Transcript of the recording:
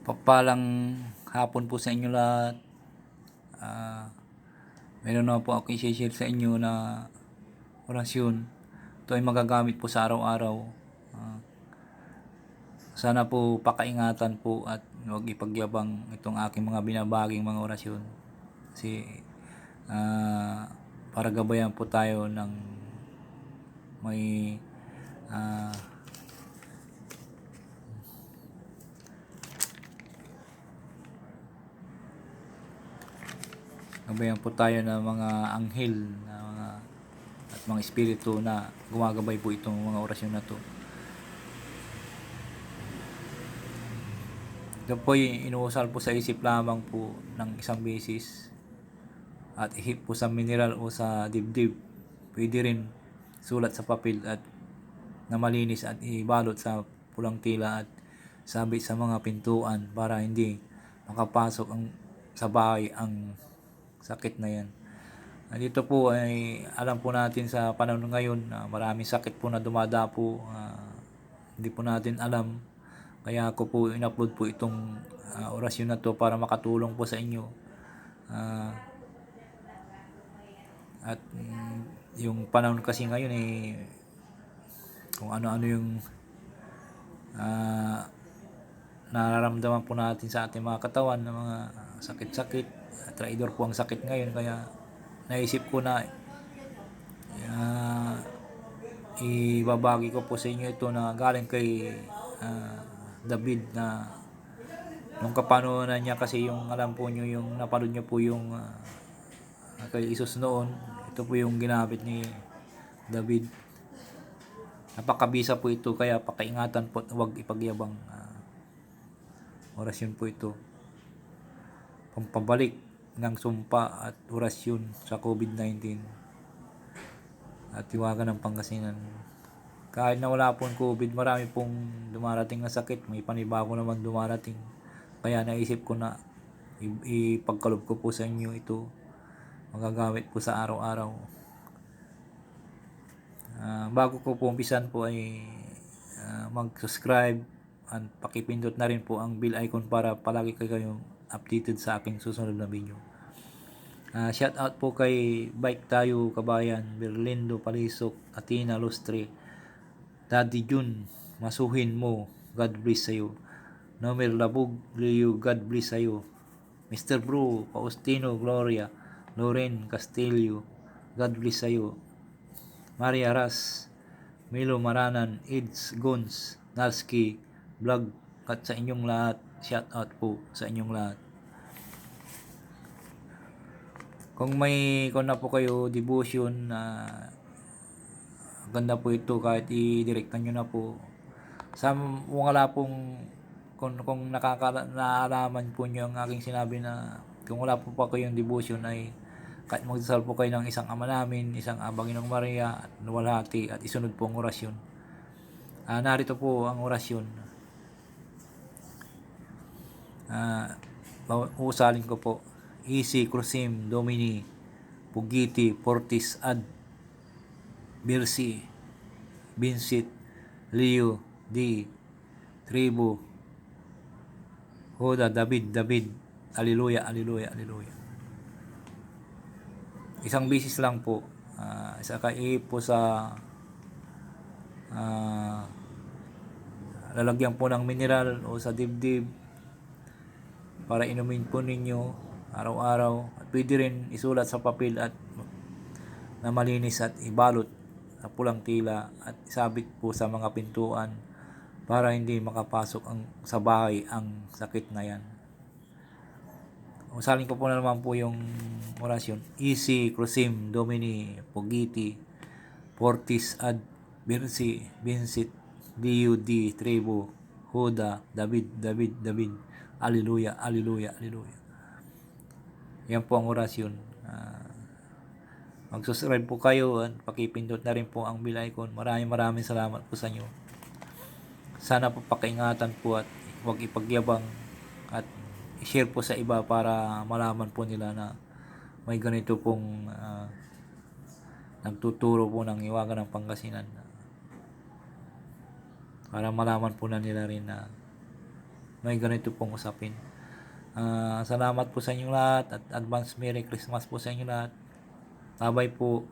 Papalang hapon po sa inyo lahat. Ah, meron na po ako i-share sa inyo na orasyon. Ito ay magagamit po sa araw-araw. Ah, sana po pakaingatan po at huwag ipagyabang itong aking mga binabaging mga orasyon. Kasi ah, para gabayan po tayo ng may ah, gabayan po tayo ng mga anghel na mga at mga espiritu na gumagabay po itong mga orasyon na to. Ito po inuusal po sa isip lamang po ng isang beses at ihip po sa mineral o sa dibdib. Pwede rin sulat sa papel at na malinis at ibalot sa pulang tila at sabit sa mga pintuan para hindi makapasok ang sa bahay ang sakit na yan. Dito po ay alam po natin sa panahon ngayon na maraming sakit po na dumadapo. ah, hindi po natin alam. Kaya ako po in-upload po itong ah, orasyon na to para makatulong po sa inyo. Ah, at mm, yung panahon kasi ngayon eh kung ano-ano yung ah, nararamdaman po natin sa ating mga katawan ng mga sakit-sakit. Traidor po ang sakit ngayon kaya naisip ko na ah, ibabagi ko po sa inyo ito na galing kay ah, David na nung kapanunan niya kasi yung alam po nyo yung napanood niyo po yung ah, kay Isus noon ito po yung ginamit ni David napakabisa po ito kaya pakaingatan po huwag ipagyabang ah, orasyon po ito pampabalik ng sumpa at orasyon sa COVID-19 at tiwagan ng Pangasinan. Kahit na wala pong COVID marami pong dumarating na sakit. May panibago naman dumarating. Kaya naisip ko na ipagkalob ko po sa inyo ito. Magagamit po sa araw-araw. Ah, bago ko po umpisan po ay ah, mag-subscribe at pakipindot na rin po ang bell icon para palagi kayong updated sa aking susunod na video. Ah, shout out po kay Bike Tayo Kabayan, Berlindo Palisok, Atina Lustre, Daddy Jun, masuhin mo, God bless sa'yo. Nomer Labug, Leo, God bless sa'yo. Mr. Bro, Faustino Gloria, Loren Castillo, God bless sa'yo. Maria Ras, Milo Maranan, Ids Gons, Nalski, Vlog, at sa inyong lahat, shout out po sa inyong lahat. Kung may kung na po kayo devotion na ganda po ito kahit i-directan nyo na po sa wala pong kung, kung nakaka naalaman po nyo ang aking sinabi na kung wala po pa kayong devotion ay kahit magdasal po kayo ng isang ama namin, isang abang ng Maria at nuwalhati at isunod po ang orasyon. Ah, narito po ang orasyon. Baw- uusalin ko po. Isi, Crusim, Domini, Pugiti, Portis, Ad, Birsi, Vincit, Leo, D, Tribu, Hoda, David, David, Aliluya, Aliluya, Aliluya. Isang bisis lang po. ah isa kay po sa ah, lalagyan po ng mineral o sa dibdib para inumin po ninyo araw-araw at pwede rin isulat sa papel at na malinis at ibalot sa pulang tila at isabit po sa mga pintuan para hindi makapasok ang sa bahay ang sakit na yan. Usalin ko po na naman po yung orasyon. Isi, Crusim, Domini, Pogiti, Portis, Ad, Birsi, Vincit, D.U.D., Tribo, Huda, David, David, David, Alleluia, Alleluia, Alleluia. Yan po ang orasyon. Ah, mag-subscribe po kayo at pakipindot na rin po ang bell icon. Maraming maraming salamat po sa inyo. Sana po pakaingatan po at huwag ipagyabang at i-share po sa iba para malaman po nila na may ganito pong ah, nagtuturo po ng iwagan ng Pangasinan. Para malaman po na nila rin na may ganito pong usapin. Ah, salamat po sa inyong lahat at advance Merry Christmas po sa inyong lahat. Bye po.